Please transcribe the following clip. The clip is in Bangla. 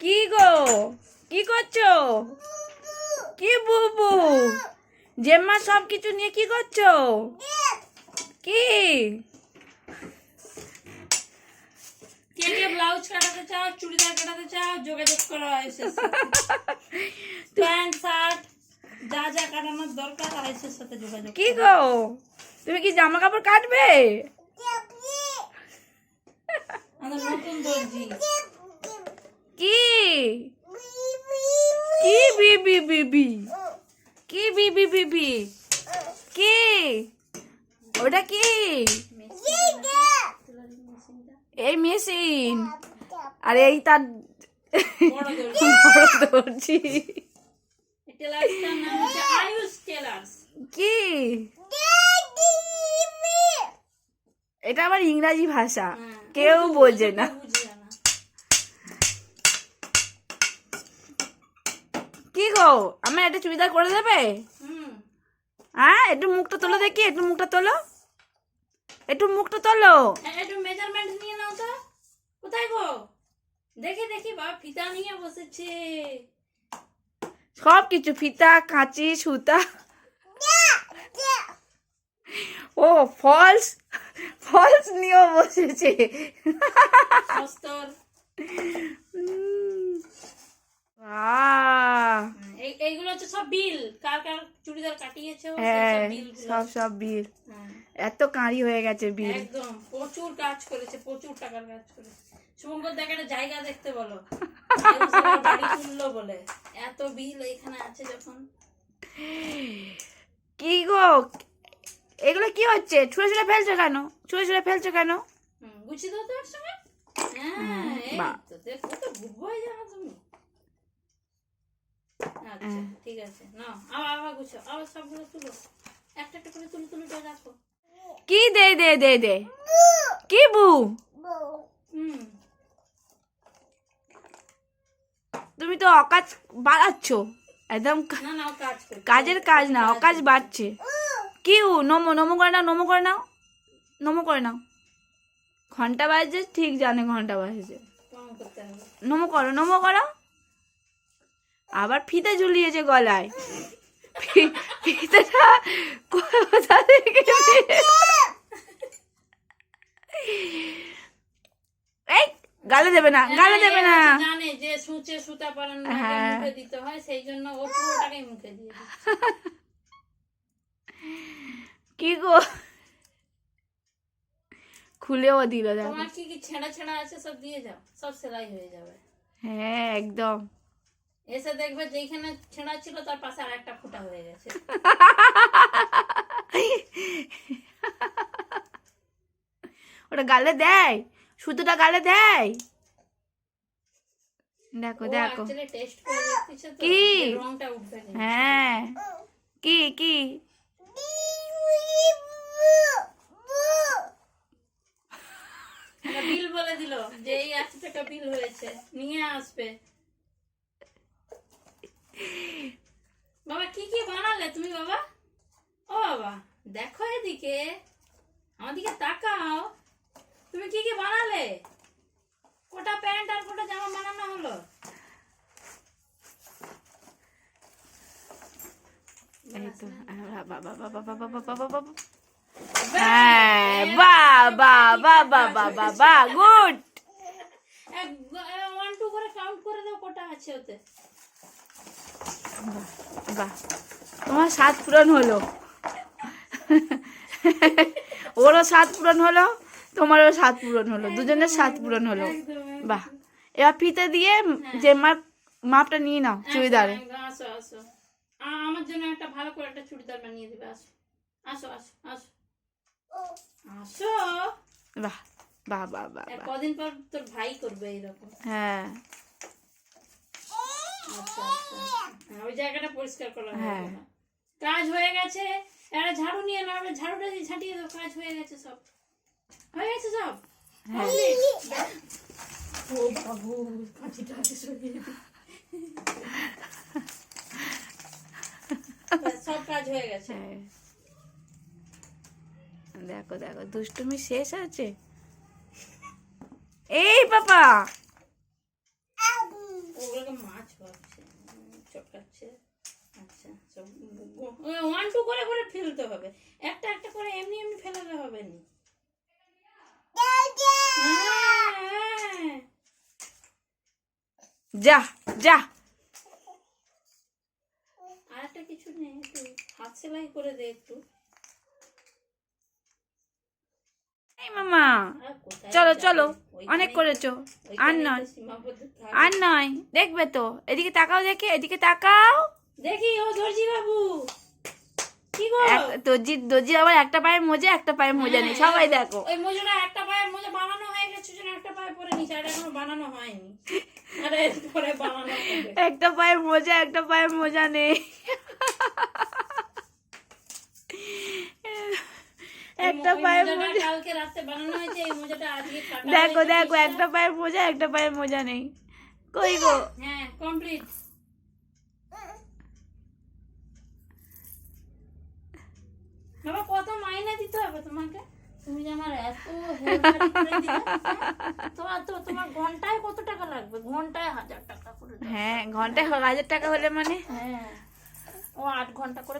কি গো? কি করছ? কি বুবু? জেম্মা সব কিছু নিয়ে কি করছ? কি? কে কে ব্লাউজ কাটাতে চাও চুড়িদার কাটাতে চাও যোগাযোগ করো প্যান্ট শার্ট যা যা কাটানোর দরকার আইসের সাথে যোগাযোগ কি গো? তুমি কি জামা কাপড় কাটবে? নতুন দর্জি। কি? কি বিবি বিবি কি বিবি বিবি কি? ওটা কি? এই মেশিন। আর এই তার টেলার্স কি? এটা আবার ইংরাজি ভাষা। কেউ বোঝে না। গো আমার একটা চুড়িদার করে দেবে? হ্যাঁ একটু মুখটা তোলো দেখি একটু মুখটা তোলো। একটু মুখটা তোলো। হ্যাঁ, একটু মেজারমেন্ট নিয়ে নাও তো। কোথায় গো? দেখি দেখি বাবা ফিতা নিয়ে বসেছে। সব কিছু ফিতা কাঁচি সুতা। ও ফলস ফলস নিয়েও বসেছে। উম, আহ, এই এইগুলো হচ্ছে সব বিল। কার কার চুড়িদার কাটিয়েছে হ্যাঁ সব সব বিল। এত কাঁড়ি হয়ে গেছে বিল। একদম প্রচুর কাজ করেছে প্রচুর টাকার কাজ করেছে। শুভঙ্কর দেখ একটা জায়গা দেখতে বলো। বাড়ি তুললো বলে। এত বিল এখানে আছে যখন। কি গো? এগুলো কি হচ্ছে? ছুঁড়ে ছুঁড়ে ফেলছো কেন? ছুঁড়ে ছুঁড়ে ফেলছো কেন? গুছিয়ে দাও তো একসঙ্গে। হ্যাঁ তো দেখো তো গুড বয় জানো তুমি। আচ্ছা ঠিক আছে। নাও আবার আবার গুছো আবার সবগুলো তুলো। একটা একটা করে তুলে তুলে তুলে রাখো। কি দে দে দে দে? কি বু? তুমি তো অকাজ বাড়াচ্ছ। একদম কাজের কাজ না অকাজ বাড়ছে। কি উ? নমো নমো করে নাও নমো করে নাও। নমো করে নাও। ঘণ্টা বাজছে ঠিক জানে ঘণ্টা বাজছে। নমো করো নমো করো। আবার ফিতে ঝুলিয়েছে গলায়। ফিতেটা কোথা থেকে? এই গালে দেবে না গালে হ্যাঁ, দেবে না। জানে যে সুচে সুতা পরানো হ্যাঁ। মুখে দিতে হয় সেই জন্য ও পুরোটাকেই মুখে দিয়ে কি গো? খুলেও দিল তোমার কি কি ছেঁড়া ছেঁড়া আছে সব দিয়ে যাও সব সেলাই হয়ে যাবে। হ্যাঁ একদম। এসে দেখবে যেখানে ছেঁড়া ছিল তার পাশে আর একটা ফুটা হয়ে গেছে। ওটা গালে দেয় সুতোটা গালে দেয়। দেখো দেখো। কি? হ্যাঁ। কি কি? বিল বলে দিল যে এই একশো টাকা বিল হয়েছে নিয়ে আসবে। বাবা কি কি বানালে তুমি বাবা? ও বাবা দেখো এদিকে। আমার দিকে তাকাও। তুমি কি কি বানালে? কোটা প্যান্ট আর কোটা জামা বানানো হলো? বাবা গুড। ওয়ান টু করে কাউন্ট করে দাও কোটা আছে ওতে। বাহ তোমার স্বাদ পূরণ হলো। ওরও স্বাদ পূরণ হলো তোমারও স্বাদ পূরণ হলো দুজনের স্বাদ পূরণ হলো। বাহ। এবার ফিতে দিয়ে যে মাপ মাপটা নিয়ে নাও চুড়িদারে। আসো আ- আমার জন্য একটা ভালো করে একটা চুড়িদার বানিয়ে দিবে আসো। আসো আসো আসো। আসো। বাহ বাহ বাহ বাহ কদিন পর তোর ভাই করবে এইরকম হ্যাঁ। আচ্ছা আচ্ছা। হ্যাঁ, ওই জায়গাটা পরিষ্কার করা হয়ে হ্যাঁ। কাজ হয়ে গেছে একটা ঝাড়ু নিয়ে নাও ঝাড়ুটা দিয়ে ঝাঁটিয়ে দাও কাজ হয়ে গেছে সব হয়ে গেছে সব হ্যাঁ। ও বাবু কাঁচিটা আছে সরিয়ে দিই। ব্যাস, সব কাজ হয়ে গেছে হ্যাঁ। দেখো দেখো দুষ্টুমি শেষ আছে এই ওগুলোকে মাছ ভাবছে চটকাচ্ছে। আচ্ছা ওয়ান টু করে করে ফেলতে হবে। একটা একটা করে এমনি এমনি ফেলালে হবে না। হ্যাঁ, যা যা। আর একটা কিছু নেই একটু হাত সেলাই করে দে একটু। এই মামা। চলো চলো। অনেক করেছ। আর নয়। আর নয়। দেখবে তো। এদিকে তাকাও দেখে এদিকে তাকাও। দেখি ও দর্জি বাবু। দর্জি দর্জি আবার একটা পায়ের মোজা একটা পায়ের মোজা নেই। হ্যাঁ, সবাই দেখো। ওই মোজাটা একটা পায়ের মোজা বানানো হয়ে গেছে একটা পায়ে পরে নিচে আর এখনও বানানো হয়নি। আরে পরে বানানো একটা পায়ের মোজা একটা পায়ের মোজা নেই। একটা পায়ের মোজা। কালকে রাতে বানানো হয়েছে এই মোজাটা আজকে দেখো দেখো একটা পায়ের মোজা একটা পায়ের মোজা নেই। কই গো? হ্যাঁ কমপ্লিট বাবা কত মাইনে দিতে হবে তোমাকে? তুমি যে আমার এত হ্যাঁ? তোমার ঘন্টায় কত টাকা লাগবে? ঘন্টায় হাজার টাকা করে হ্যাঁ ঘন্টায় হাজার টাকা হলে মানে? হ্যাঁ। ও আট ঘণ্টা করে